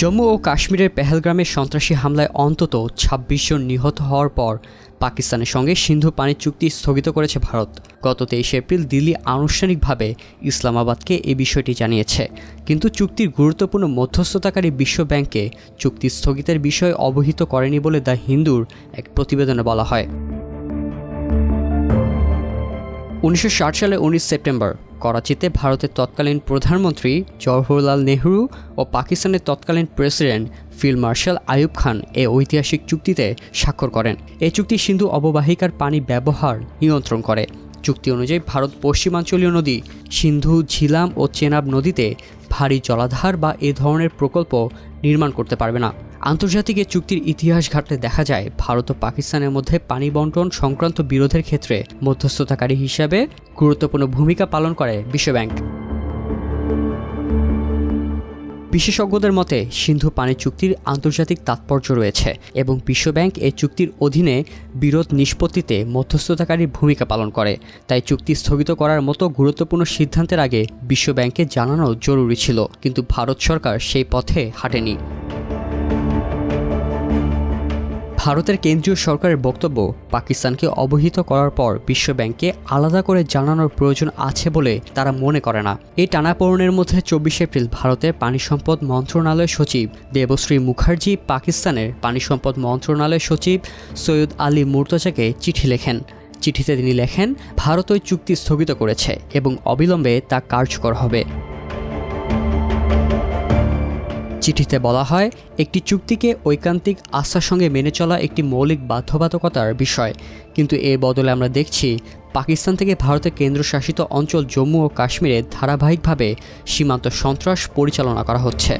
জম্মু ও কাশ্মীরের পেহেলগ্রামে সন্ত্রাসী হামলায় অন্তত ছাব্বিশ জন নিহত হওয়ার পর পাকিস্তানের সঙ্গে সিন্ধু পানি চুক্তি স্থগিত করেছে ভারত। গত তেইশে এপ্রিল দিল্লি আনুষ্ঠানিকভাবে ইসলামাবাদকে এই বিষয়টি জানিয়েছে। কিন্তু চুক্তির গুরুত্বপূর্ণ মধ্যস্থতাকারী বিশ্ব ব্যাংকে চুক্তি স্থগিতের বিষয়ে অবহিত করেনি বলে দ্য হিন্দুর এক প্রতিবেদনে বলা হয়। উনিশশো ষাট সালে উনিশ সেপ্টেম্বর করাচিতে ভারতের তৎকালীন প্রধানমন্ত্রী জওহরলাল নেহরু ও পাকিস্তানের তৎকালীন president field marshal Ayub Khan এই ঐতিহাসিক চুক্তিতে স্বাক্ষর করেন। এই চুক্তি সিন্ধু অববাহিকার পানি ব্যবহার নিয়ন্ত্রণ করে। চুক্তি অনুযায়ী ভারত পশ্চিমাঞ্চলীয় নদী সিন্ধু, ঝিলাম ও চেনাব নদীতে ভারী জলাধার বা এ ধরনের প্রকল্প নির্মাণ করতে পারবে না। আন্তর্জাতিক চুক্তির ইতিহাস ঘাটলে দেখা যায়, ভারত ও পাকিস্তানের মধ্যে পানি বন্টন সংক্রান্ত বিরোধের ক্ষেত্রে মধ্যস্থতাকারী হিসাবে গুরুত্বপূর্ণ ভূমিকা পালন করে বিশ্বব্যাংক। বিশেষজ্ঞদের মতে, সিন্ধু পানি চুক্তির আন্তর্জাতিক তাৎপর্য রয়েছে এবং বিশ্বব্যাংক এই চুক্তির অধীনে বিরোধ নিষ্পত্তিতে মধ্যস্থতাকারীর ভূমিকা পালন করে। তাই চুক্তি স্থগিত করার মতো গুরুত্বপূর্ণ সিদ্ধান্তের আগে বিশ্বব্যাংকে জানানো জরুরি ছিল, কিন্তু ভারত সরকার সেই পথে হাঁটেনি। ভারতের কেন্দ্রীয় সরকারের বক্তব্য, পাকিস্তানকে অবহিত করার পর বিশ্বব্যাংককে আলাদা করে জানানোর প্রয়োজন আছে বলে তারা মনে করে না। এই টানাপোড়েনের মধ্যে চব্বিশে এপ্রিল ভারতের পানি সম্পদ মন্ত্রণালয় সচিব দেবশ্রী মুখার্জি, পাকিস্তানের পানি সম্পদ মন্ত্রণালয় সচিব সৈয়দ আলী মুর্তজাকে চিঠি লেখেন। চিঠিতে তিনি লেখেন, ভারত ওই চুক্তি স্থগিত করেছে এবং অবিলম্বে তা কার্যকর হবে। চিঠিতে বলা হয়, একটি চুক্তিকে ঐকান্তিক আস্থার সঙ্গে মেনে চলা একটি মৌলিক বাধ্যবাধকতার বিষয়। কিন্তু এর বদলে আমরা দেখছি, পাকিস্তান থেকে ভারতের কেন্দ্রশাসিত অঞ্চল জম্মু ও কাশ্মীরে ধারাবাহিকভাবে সীমান্ত সন্ত্রাস পরিচালনা করা হচ্ছে।